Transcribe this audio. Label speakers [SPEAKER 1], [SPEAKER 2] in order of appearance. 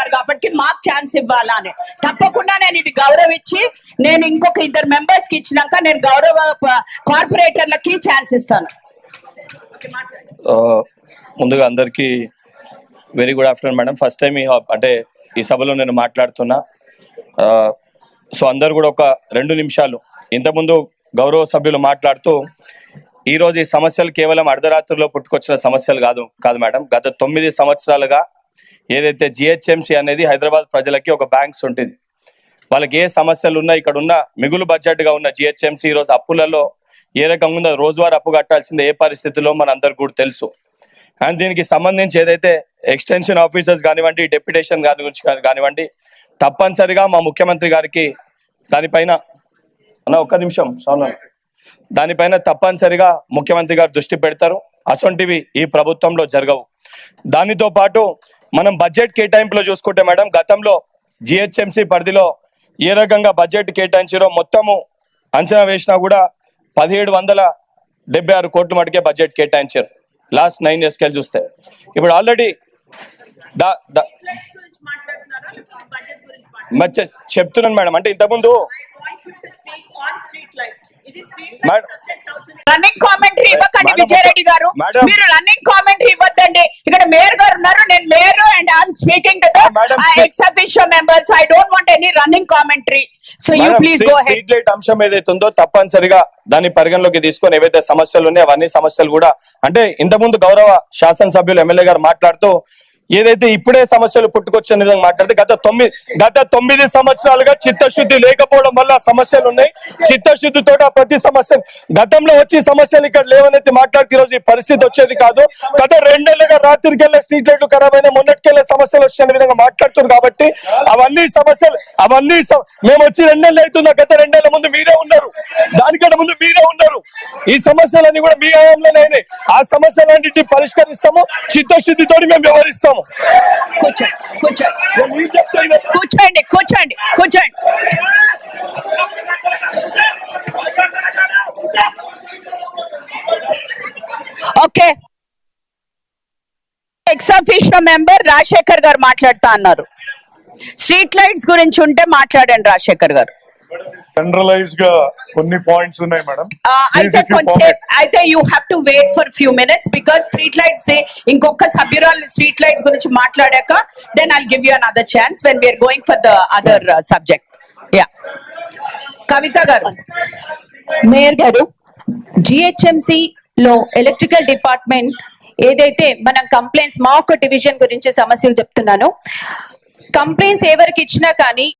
[SPEAKER 1] ఉన్నారు కాబట్టి మాకు ఛాన్స్ ఇవ్వాలా అని తప్పకుండా నేను ఇది గౌరవించి నేను ఇంకొక ఇద్దరు మెంబర్స్కి ఇచ్చినాక నేను గౌరవ కార్పొరేటర్లకి ఛాన్స్ ఇస్తాను.
[SPEAKER 2] ముందుగా అందరికీ very good afternoon madam first time ఈ అంటే ఈ సభలో నేను మాట్లాడుతున్నా. సో అందరు కూడా ఒక రెండు నిమిషాలు ఇంతకుముందు గౌరవ సభ్యులు మాట్లాడుతూ ఈ రోజు ఈ సమస్యలు కేవలం అర్ధరాత్రిలో పుట్టుకొచ్చిన సమస్యలు కాదు కాదు మేడం గత తొమ్మిది సంవత్సరాలుగా ఏదైతే జిహెచ్ఎంసి అనేది హైదరాబాద్ ప్రజలకి ఒక బ్యాంక్స్ ఉంటుంది. వాళ్ళకి ఏ సమస్యలు ఉన్నా ఇక్కడ ఉన్న మిగులు బడ్జెట్గా ఉన్న జిహెచ్ఎంసీ ఈరోజు రోజు అప్పులలో ఏ రకంగా ఉందో రోజువారీ అప్పు కట్టాల్సిందే ఏ పరిస్థితిలో మన అందరికి కూడా తెలుసు. అండ్ దీనికి సంబంధించి ఏదైతే ఎక్స్టెన్షన్ ఆఫీసర్స్ కానివ్వండి డెప్యుటేషన్ గారి గురించి కానివ్వండి తప్పనిసరిగా మా ముఖ్యమంత్రి గారికి దానిపైన అన్న ఒక్క నిమిషం సోనా దానిపైన తప్పనిసరిగా ముఖ్యమంత్రి గారు దృష్టి పెడతారు. అసొంటివి ఈ ప్రభుత్వంలో జరగవు. దానితో పాటు మనం బడ్జెట్ కేటాయింపులో చూసుకుంటే మేడం గతంలో జిహెచ్ఎంసి పరిధిలో ఏ రకంగా బడ్జెట్ కేటాయించారో మొత్తము అంచనా వేసినా కూడా పదిహేడు వందల డెబ్బై ఆరు కోట్ల మటుకే బడ్జెట్ కేటాయించారు. లాస్ట్ నైన్ ఇయర్స్కి వెళ్ళి చూస్తే. ఇప్పుడు ఆల్రెడీ చెప్తున్నాను మేడం. అంటే ఇంతకుముందు
[SPEAKER 1] రన్నింగ్ కామెంటరీ ఇవ్వకండి విజయరెడ్డి గారు. మీరు రన్నింగ్ కామెంటరీ ఇవ్వద్దండి. ఇక్కడ మేయర్ గారు ఉన్నారు. నేను mayor and I'm speaking to ex members I don't want any running commentary so you please go
[SPEAKER 2] street light అంశం ఏదైతే ఉందో తప్పనిసరిగా దాన్ని పరిగణలోకి తీసుకొని ఏవైతే సమస్యలు ఉన్నాయో అవన్నీ సమస్యలు కూడా అంటే ఇంతకుముందు గౌరవ శాసనసభ్యులు ఎమ్మెల్యే గారు మాట్లాడుతూ ఏదైతే ఇప్పుడే సమస్యలు పుట్టుకొచ్చిన విధంగా మాట్లాడితే గత తొమ్మిది గత తొమ్మిది సంవత్సరాలుగా చిత్తశుద్ధి లేకపోవడం వల్ల సమస్యలు ఉన్నాయి. చిత్తశుద్ధితో ప్రతి సమస్య గతంలో వచ్చి సమస్యలు ఇక్కడ లేవనైతే మాట్లాడితే ఈరోజు రోజు ఈ పరిస్థితి వచ్చేది కాదు. గత రెండేళ్ళుగా రాత్రికి వెళ్ళే స్ట్రీట్ లైట్లు ఖరాబ్ అయినా మొన్నటికెళ్ళే సమస్యలు వచ్చిన విధంగా మాట్లాడుతున్నారు కాబట్టి అవన్నీ సమస్యలు అవన్నీ మేము వచ్చి రెండేళ్ళు అవుతుందా? గత రెండేళ్ళ ముందు మీరే ఉన్నారు. దానికంటే ముందు మీరే ఉన్నారు. ఈ సమస్యలన్నీ కూడా మీ హయాంలోనే అయినాయి. ఆ సమస్యలన్నింటినీ పరిష్కరిస్తాము. చిత్తశుద్ధితో మేము వ్యవహరిస్తాము.
[SPEAKER 1] కూర్చోండి కూర్చోండి. కూర్చోండి okay. Ex official member Rajasekhar గారు మాట్లాడుతా అన్నారు. స్ట్రీట్ లైట్స్ గురించి ఉంటే మాట్లాడండి రాజశేఖర్ గారు.
[SPEAKER 3] జనరలైజ్గా కొన్ని పాయింట్స్ ఉన్నాయి మేడం
[SPEAKER 1] అయితే కొంచెం. అయితే you have to wait for few minutes because street lights ఇంకొక సభ్యురాలు స్ట్రీట్ లైట్స్ గురించి మాట్లాడాక then I'll give you another chance when we're going for the other subject yeah Kavitha గారు.
[SPEAKER 4] మేయర్ గారు జిహెచ్ఎంసి లో ఎలక్ట్రికల్ డిపార్ట్మెంట్ ఏదైతే మనం complaints మా ఒక్క డివిజన్ గురించి సమస్యలు చెప్తున్నాను కంప్లైంట్స్ ఎవరికి ఇచ్చినా కానీ